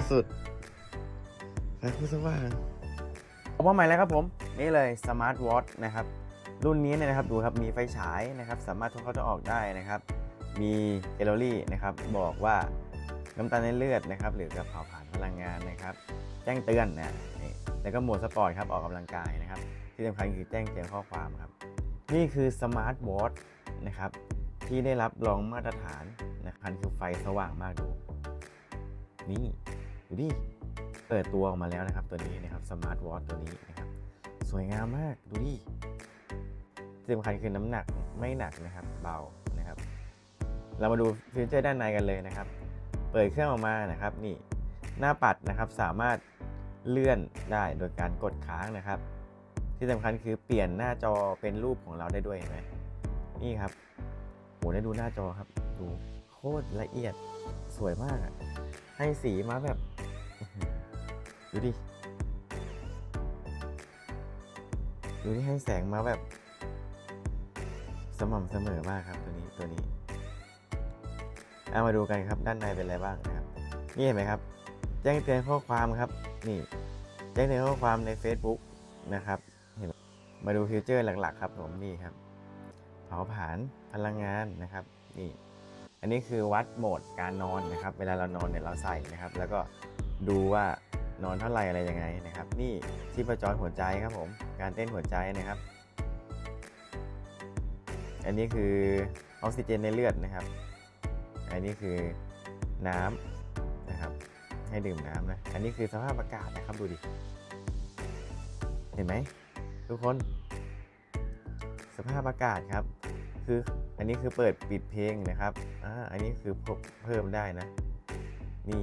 ตรสุดไฟโคตรสว่างผมว่าใหม่แล้วครับผม นี่เลยสมาร์ทวอทนะครับ รุ่นนี้เนี่ยนะครับดูครับมีไฟฉายนะครับ สามารถทดเข้าทดออกได้นะครับ มีแคลอรี่นะครับ บอกว่าน้ำตาลในเลือดนะครับ หรือกับเผาผลาญพลังงานนะครับ แจ้งเตือนนะนี่แล้วก็โหมดสปอร์ตครับออกกำลังกายนะครับ ที่สำคัญคือแจ้งเตือนข้อความครับ นี่คือสมาร์ทวอทนะครับที่ได้รับรองมาตรฐานนะครับคือไฟสว่างมากดูนี่ ดูดิเปิดตัวออกมาแล้วนะครับตัวนี้นะครับสมาร์ทวอทตัวนี้นะครับสวยงามมากดูดิที่สำคัญคือน้ำหนักไม่หนักนะครับเบานะครับ เรามาดูฟีเจอร์ด้านในกันเลยนะครับ เปิดเครื่องออกมานะครับนี่หน้าปัดนะครับสามารถเลื่อนได้โดยการกดค้างนะครับ ที่สำคัญคือเปลี่ยนหน้าจอเป็นรูปของเราได้ด้วยเห็นไหมนี่ครับโหได้ดูหน้าจอครับ ดูโคตรละเอียดสวยมากให้สีมาแบบ ดูดิ ดูที่ให้แสงมาแบบ สม่ำเสมอมากครับตัวนี้ตัวนี้เอามาดูกันครับด้านในเป็นอะไรบ้างนะครับนี่เห็นไหมครับ แจ้งเตือนข้อความครับ นี่ แจ้งเตือนข้อความใน Facebook นะครับ เห็นไหมมาดูฟิวเจอร์หลัก ๆ ครับผมนี่ครับ เผาผลาญพลังงานนะครับนี่ อันนี้คือวัดโหมดการนอนนะครับ เวลาเรานอนเนี่ยเราใส่นะครับ แล้วก็ ดูว่านอนเท่าไหร่อะไรยังไงนะครับ นี่ชีพจรหัวใจครับผม การเต้นหัวใจนะครับ อันนี้คือออกซิเจนในเลือดนะครับ อันนี้คือน้ำนะครับ ให้ดื่มน้ำนะ อันนี้คือสภาพอากาศนะครับดูดิ เห็นไหมทุกคน สภาพอากาศครับ คืออันนี้คือเปิดปิดเพลงนะครับ อ่า อันนี้คือเพิ่มได้นะ นี่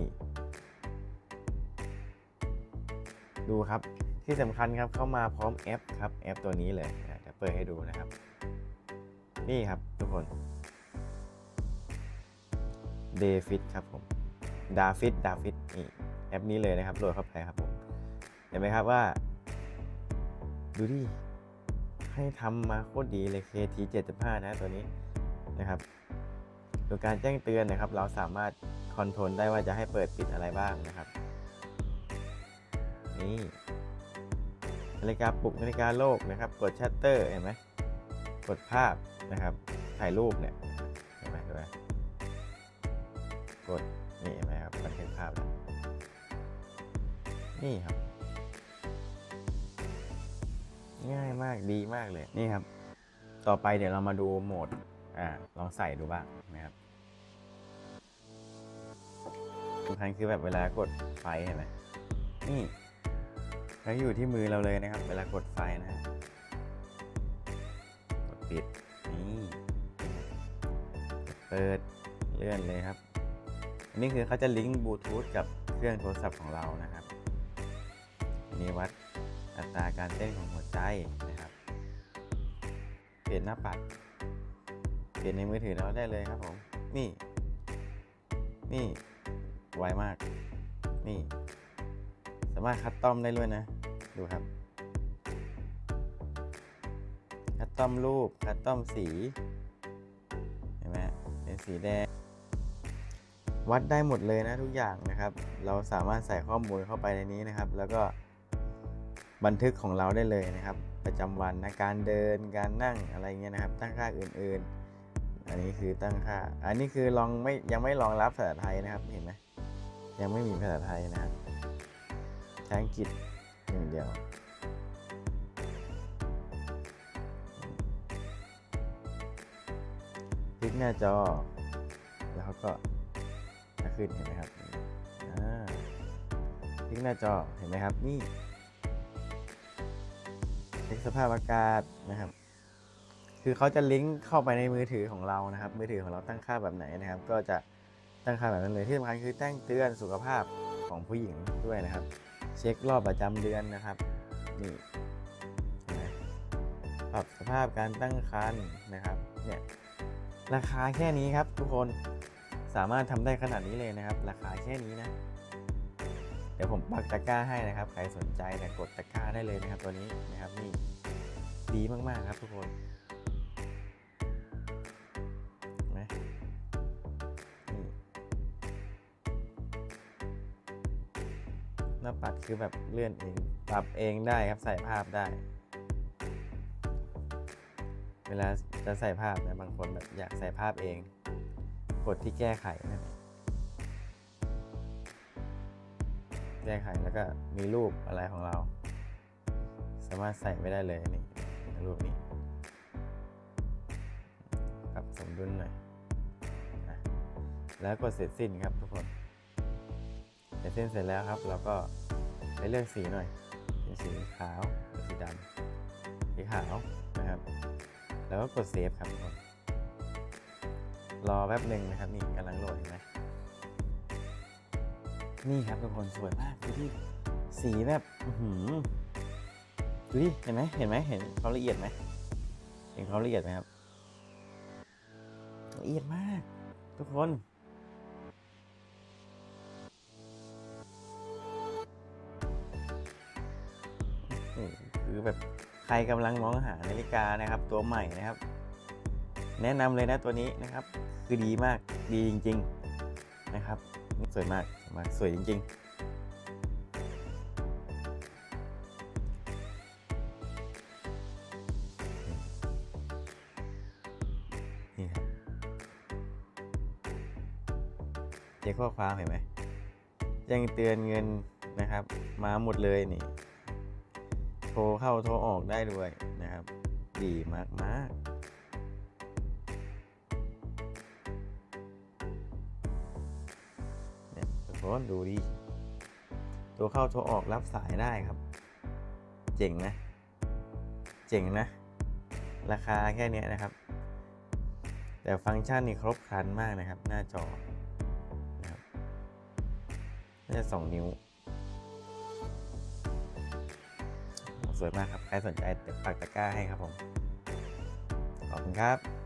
ดูครับ ที่สำคัญครับเข้ามาพร้อมแอปครับแอปตัวนี้เลยนะจะเปิดให้ดูนะครับ นี่ครับทุกคน d a f i t ครับผม d a f i t d a f i t นี่แอปนี้เลยนะครับโหลดเข้าไปครับผมเห็นไหมครับว่า ดูดิให้ทำมาโคตรดีเลย KT 75นะตัวนี้นะครับโดยการแจ้งเตือนนะครับ เราสามารถคอนโทรลได้ว่าจะให้เปิดปิดอะไรบ้างนะครับ นี่นาฬิกาปลุกนาฬิกาโลกนะครับ กดชัตเตอร์เห็นไหมกดภาพนะครับถ่ายรูปเนี่ยเห็นไหมเห็นไหมกดนี่เห็นไหมครับบันทึกภาพแล้วนี่ครับ ง่ายมากดีมากเลยนี่ครับ ต่อไปเดี๋ยวเรามาดูโหมดอ่าลองใส่ดูบ้างนะครับสำคัญคือแบบเวลากดไฟเห็นไหมนี่ แล้วอยู่ที่มือเราเลยนะครับ เวลากดไฟนะฮะกดปิดนี่เปิดเลื่อนเลยครับ อันนี้คือเขาจะลิงก์บลูทูธกับเครื่องโทรศัพท์ของเรานะครับอันนี้วัดอัตราการเต้นของหัวใจนะครับเปลี่ยนหน้าปัด เปลี่ยนในมือถือเราได้เลยครับผม นี่ นี่ ไวมาก นี่ามารถคัดตอมได้ด้วยนะ ดูครับ คัดตอมรูป คัดตอมสี เห็นไหมเป็นสีแดง วัดได้หมดเลยนะทุกอย่างนะครับ เราสามารถใส่ข้อมูลเข้าไปในนี้นะครับ แล้วก็บันทึกของเราได้เลยนะครับ ประจำวันนะการเดินการนั่งอะไรเงี้ยนะครับ ตั้งค่าอื่น ๆ อันนี้คือตั้งค่า อันนี้คือลองไม่ยังไม่รองรับภาษาไทยนะครับเห็นไหมยังไม่มีภาษาไทยนะครับ ช้อังกฤษอย่างเดียว คลิกหน้าจอ แล้วเขาก็จะขึ้นเห็นไหมครับอ่าคลิกหน้าจอเห็นไหมครับ นี่เช็คสภาพอากาศนะครับ คือเขาจะลิงก์เข้าไปในมือถือของเรานะครับ มือถือของเราตั้งค่าแบบไหนนะครับ ก็จะตั้งค่าแบบนั้นเลยที่สำคัญคือแจ้งเตือนสุขภาพของผู้หญิงด้วยนะครับ เช็ครอบประจำเดือนนะครับนี่ปรับสภาพการตั้งครรภ์นะครับเนี่ยราคาแค่นี้ครับทุกคนสามารถทำได้ขนาดนี้เลยนะครับ ราคาแค่นี้นะ เดี๋ยวผมปักตะกร้าให้นะครับ ใครสนใจเนี่ยกดตะกร้าได้เลยนะครับ ตัวนี้นะครับนี่ดีมากๆครับทุกคน หน้าปัดคือแบบเลื่อนเองปรับเองได้ครับใส่ภาพได้ เวลาจะใส่ภาพนะบางคนแบบอยากใส่ภาพเอง กดที่แก้ไขนะแก้ไขแล้วก็มีรูปอะไรของเรา สามารถใส่ไม่ได้เลยนี่รูปนี้ปรับสมดุลหน่อยแล้วกดเสร็จสิ้นครับทุกคน เส้นเสร็จแล้วครับ เราก็ไปเลือกสีหน่อย เป็นสีขาวหรือสีดำสีขาวนะครับ แล้วก็กดเซฟครับทุกคนรอแป๊บหนึ่งนะครับนี่กำลังโหลดนไหมนี่ครับทุกคนสวยมากดูที่สีแบบอือหือดูดิเห็นไหมเห็นไหมเห็นความละเอียดไหมเห็นความละเอียดไหมครับละเอียดมาก ทุกคน คือแบบใครกำลังมองหานาฬิกานะครับ ตัวใหม่นะครับ แนะนำเลยนะตัวนี้นะครับ คือดีมากดีจริง ๆนะครับ สวยมากมากสวยจริงๆนี่ครับเจ๊ข้อความเห็นไหมแจ้งเตือนเงินนะครับ มาหมดเลยนี่ โทรเข้าโทรออกได้ด้วยนะครับ ดีมากมากๆเนี่ยทุกคนดูดิโทรเข้าโทรออกรับสายได้ครับ เจ๋งนะ เจ๋งนะ ราคาแค่นี้นะครับ แต่ฟังก์ชันนี่ครบครันมากนะครับ หน้าจอนะครับน่าจะสองนิ้ว สวยมากครับ ใครสนใจเดี๋ยวปักตะกร้าให้ครับผม ขอบคุณครับ